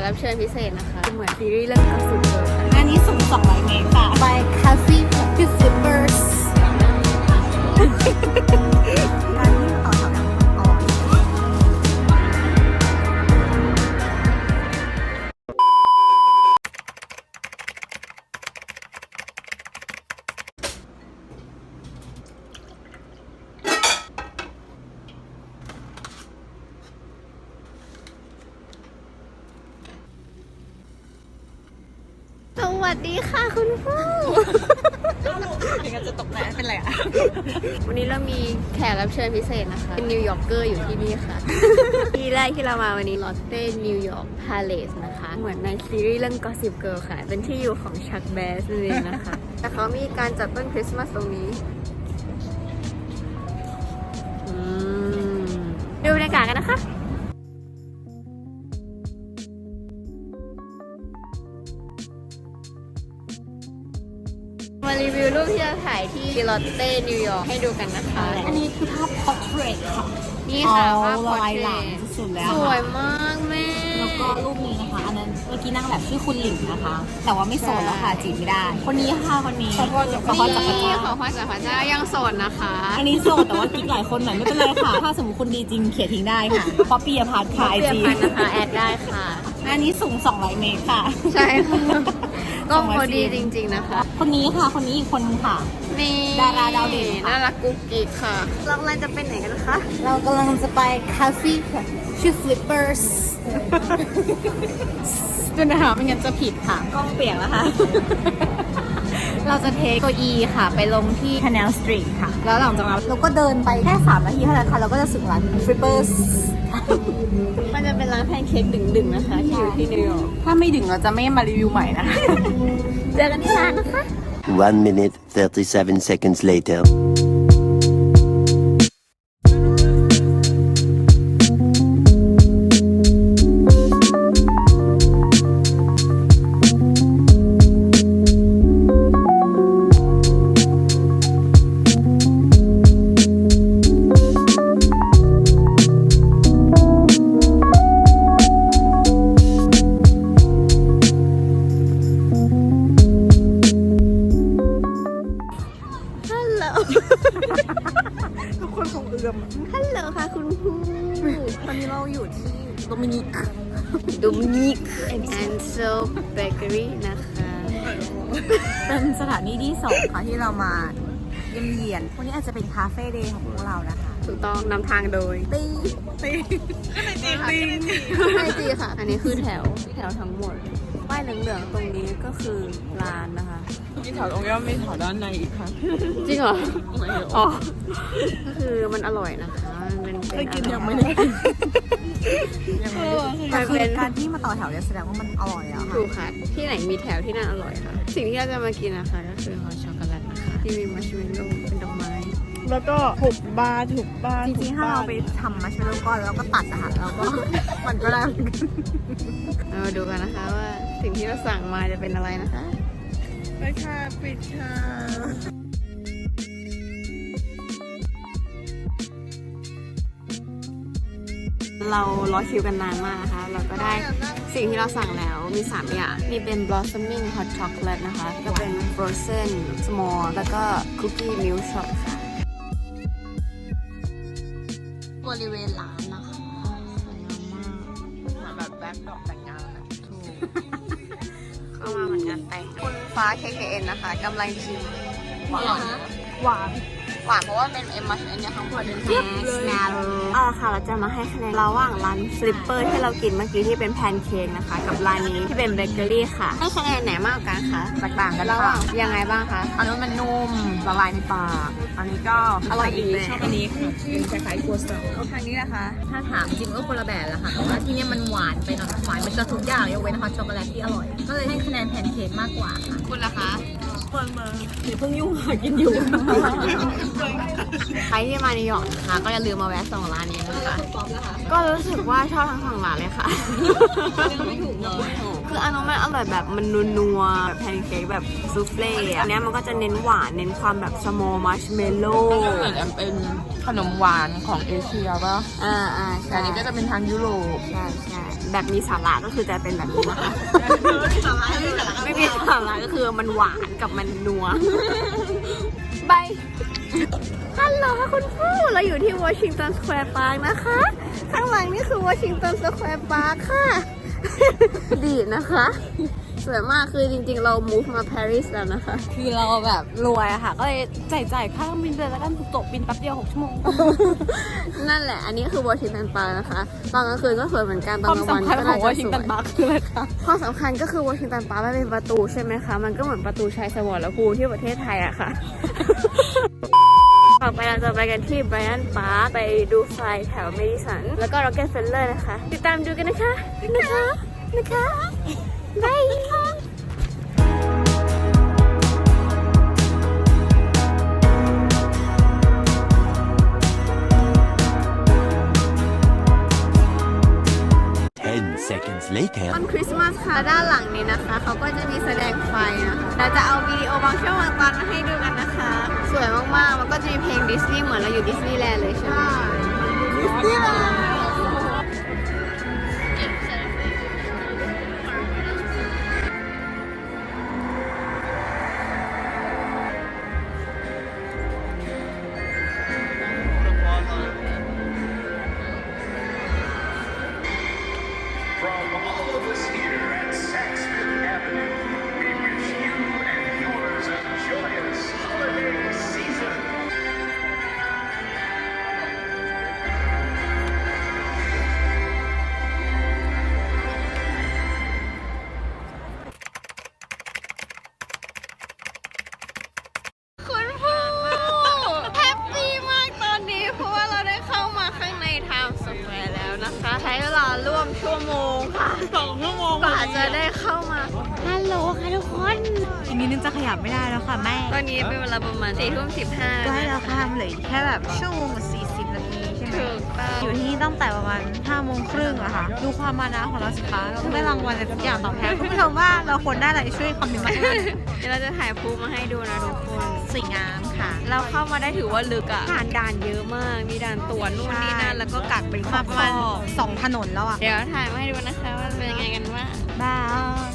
กรับเชิญพิเศษนะคะ เหมือนซีรีส์เรื่องกระสุนเลยอันนี้สูง200เมตรค่ะ ไปคาซี่ฟิสเบอร์สการ วัสดีค่ะคุณผู้ถึงจะตกใจเป็นไรอะ วันนี้เรามีแขกรับเชิญพิเศษนะคะ เป็นนิวยอร์กเกอร์อยู่ที่นี่ค่ะ ที่แรกที่เรามาวันนี้ลอตเต้นิวยอร์กพาเลสนะคะ เหมือนในซีรีส์เรื่อง Gossip Girl ค่ะ เป็นที่อยู่ของชักแบสนั่นเองนะคะ แต่เขามีการจัดต้นคริสต์มาสตรงนี้อืมดูบรรยากาศกันนะคะ มารีวิวรูปที่เราถ่ายที่ลอตเต้นิวยอร์กให้ดูกันนะคะ อันนี้คือภาพ portrait ค่ะนี่ค่ะอ๋อภาพลายหลัง portrait สุดแล้วสค่ะวยมากแม่แล้วก็รูปนี้นะคะ อันนั้นเมื่อกี้นั่งแบบชื่อคุณหลิงนะคะ แต่ว่าไม่โสดแล้วค่ะจีบไม่ได้ คนนี้ค่ะคนนี้ขอพรจากพระนี่เจ้าขอพรจากพระเจ้ายังโสดนะคะ อันนี้โสดแต่ว่ากิ๊กหลายคนหน่อยไม่เป็นไรค่ะ ถ้าสมมติคุณดีจริงเขียนทิ้งได้ค่ะป๊อปปี้อพาร์ตค่ะไอเปรียบจีพันธ์นะคะแอดได้ค่ะ อันนี้สูง 200 เมตรค่ะ ใช่ค่ะก็สองร้อยพอดีฟีจตริงๆนะคะ คนนี้ค่ะ คนนี้อีกคนนึงค่ะ นี่ดาราดาวเด่นค่ะน่ารักกุ๊กกิ๊กค่ะ เรากำลังจะไปไหนกันคะ เรากำลังจะไปคาเฟ่ค่ะ ชื่อ Flippers จนนะคะไม่งั้นจะผิดค่ะ กล้องเปียกแล้วค่ะ เราจะเทคเก้าอี้ค่ะ ไปลงที่ Canal Street ค่ะ แล้วหลังจากนั้นเราก็เดินไปแค่3นาทีเท่านั้นค่ะ เราก็จะถึงร้าน Flippers มันจะเป็นร้านแพนเค้กดึงๆนะคะ ที่อยู่ที่นิวยอร์กถ้าไม่ถึงเราจะไม่มารีวิวใหม่นะ เจอกันที่ร้านนะคะ One minute, 37 seconds later. มฮัลโหลค่ะคุณผู้ตอนนี้เราอยู่ที่โดมินิกโดมินิก and so bakery นะคะ เป็นสถานที่ที่สองค่ะที่เรามาเยี่ยมเยียนวันนี้อาจจะเป็นคาเฟ่เดย์ของพวกเรานะคะ ถูกต้องนำทางโดยตีตีตีใช่จีค่ะ อันนี้คือแถวที่แถวทั้งหมดป้าย เหลืองๆตรงนี้ก็คือร้านนะคะ มีแถวตรงนี้มีแถวด้านในอีกค่ะจริงเหรอไม่เยอะอ๋อ ก็คือมันอร่อยนะคะ มันเป็นเป็นกินยังอร่ไม่อยได้ยังไม่ได้มันคือเป็นการที่มาต่อแถวเนี่ยแสดงว่ามันอร่อยแล้วค่ะถูกค่ะ ที่ไหนมีแถวที่นั่นอร่อยค่ะ สิ่งที่เราจะมากินนะคะก็คือฮอตช็อกโกแลตนะคะ ที่มีมัชเมลโล่เป็นดอกไม้แล้วก็ถูกบาร์ถูกบาร์จริงๆถ้าเราไปทำมัชเมลโล่ก้อนแล้วก็ตัดนะคะแล้วก็มันก็ได้เหมือนกันเรามาดูกันนะคะว่า สิ่งที่เราสั่งมาจะเป็นอะไรนะคะไปค่ะปิดค่ะเรารอคิวกันนานมากนะคะ เราก็ได้สิ่งที่เราสั่งแล้วมี 3 อย่าง มีเป็น blossoming hot chocolate นะคะ ก็เป็น frozen small แล้วก็ cookie milk shot ค่ะ บริเวณร้านนะคะสวยงามมากเหมือนแบบแบ็คดอกแต่งงานอะถูกเข้า มาเหมือนงานแต่งคุณฟ้า KKN นะคะกำลังชิมหวานหวาน หวานเพราะว่าเป็นเอ็มมัชเอ็นเนี่ยข้างบนเป็นแม็กซ์นาโรอ่าค่ะเราจะมาให้คะแนนระหว่างร้านฟลิปเปอร์ที่เรากินเมื่อกี้ที่เป็นแพนเค้กนะคะ กับร้านนี้ที่เป็นเบเกอรี่ค่ะ ให้คะแนนไหนมากกว่ากันคะแตกต่างกันระหค่ะว่างยังไงบ้างคะอันนู้นมันนุ่มละลายในปากอันนี้ก็อร่อยอีกชอบอันนี้ค่ะเป็นคล้ายๆครัวซองทางนี้นะคะ ถ้าถามจริงก็คนละแบบแหละค่ะแต่ว่าที่เนี่ยมันหวานไปหน่อยหวานเป็นตัวทุกอย่างยกเว้นฮอตช็อกโกแลตที่อร่อย ก็เลยให้คะแนนแพนเค้กมากกว่าค่ะคุณล่ะคะ คนมาอย่าเพิ่งยุ่งค่ะกินอยู่ใครที่มานิวยอร์กนะคะก็อย่าลืมมาแวะสองร้านนี้นะคะก็รู้สึกว่าชอบทั้งสองร้านเลยค่ะไม่ถูกเลยคืออันนั้นมันอร่อยแบบมันนัวๆแบบแพนเค้กแบบซูเฟ่อะอันเนี้ยมันก็จะเน้นหวานเน้นความแบบสโมมัชเมลโล่เหมือนเป็นขนมหวานของเอเชียป่ะอ่าอ่าแต่ใช่อันนี้ก็จะเป็นทางยุโรป ใช่ใช่แบบมีสาระก็คือจะเป็นแบบนี้นะคะไม่มีสาระก็คื อมันหวานกับมันนัวบายฮัลโหลค่ะคุณผู้เราอยู่ที่วอชิงตันสแควร์พาร์คนะคะ ข้างหลังนี่คือวอชิงตันสแควร์พาร์คค่ะ ดีนะคะ สวยมากคือจริงๆ เรา move มาปารีสแล้วนะคะ คือเราแบบรวยอะค่ะ ก็เลยจ่ายจ่ายค่าเครื่องบินไปแล้วกันจบบินแป๊บเดียว6ชั่วโมงนั่นแหละ อันนี้คือวอชิงตันพาร์คนะคะ ตอนกลางคืนก็สวยเหมือนกัน ตคอนวามกลางวันสำคัญก็ขอน่างจะวอชิงสตัวนยบาร์คืออะไรคะความสำคัญก็คือวอชิงตันปาร์คมันเป็นประตูใช่ไหมคะ มันก็เหมือนประตูชัยสมรภูมิที่ประเทศไทยอะค่ะ ต่อไปเราจะไปกันที่ไบรอันปาร์คไปดูไฟแถวเมดิสัน แล้วก็ร็อกเก็ตเฟลเลอร์นะคะ ติดตามดูกันนะคะ นะคะ นะคะ บาย10 seconds later. วันคริสต์มาสค่ะด้านหลังนี้นะคะ เขาก็จะมีแสดงไฟนะคะเราจะเอาวิดีโอบางช่วงบางตอนมาให้ดูกันนะคะ สวยมากๆ มันก็จะมีเพลงดิสนีย์เหมือนเราอยู่ดิสนีย์แลนด์เลยใช่ไหมดิสนีย์แลนด์ ร่วมชั่วโมงค่ะสองชั่วโมงกว่าจะได้เข้ามาฮัลโหลค่ะทุกคนอีกนิดนึงจะขยับไม่ได้แล้วค่ะแม่ ตอนนี้เป็นเวลาประมาณสี่ทุ่มสิบห้าใกล้แล้วค่ะมันเหลืออีกแค่แบบชั่วโมงกั อยู่ที่นี่ตั้งแต่ประมาณ5โมงครึ่งอะค่ะ ดูความมานะของเราสิคะเราได้รางวัลอะไรสักอย่างตอบแทนคุณผู้ชมว่าเราควรได้อะไรช่วยคอมเมนต์มาด้เดี๋ยวเราจะถ่ายภูมาให้ดูนะทุกคนสวยงามค่ะ เราเข้ามาได้ถือว่าลึกอะผ่านด่านเยอะมาก มีด่านตรวจนู่นนี่นั่นแล้วก็กักเป็นข้อมาประมาณสองถนนแล้วอะเดี๋ยวถ่ายมาให้ดูนะคะว่าเป็นยังไงกันว่างบ้าย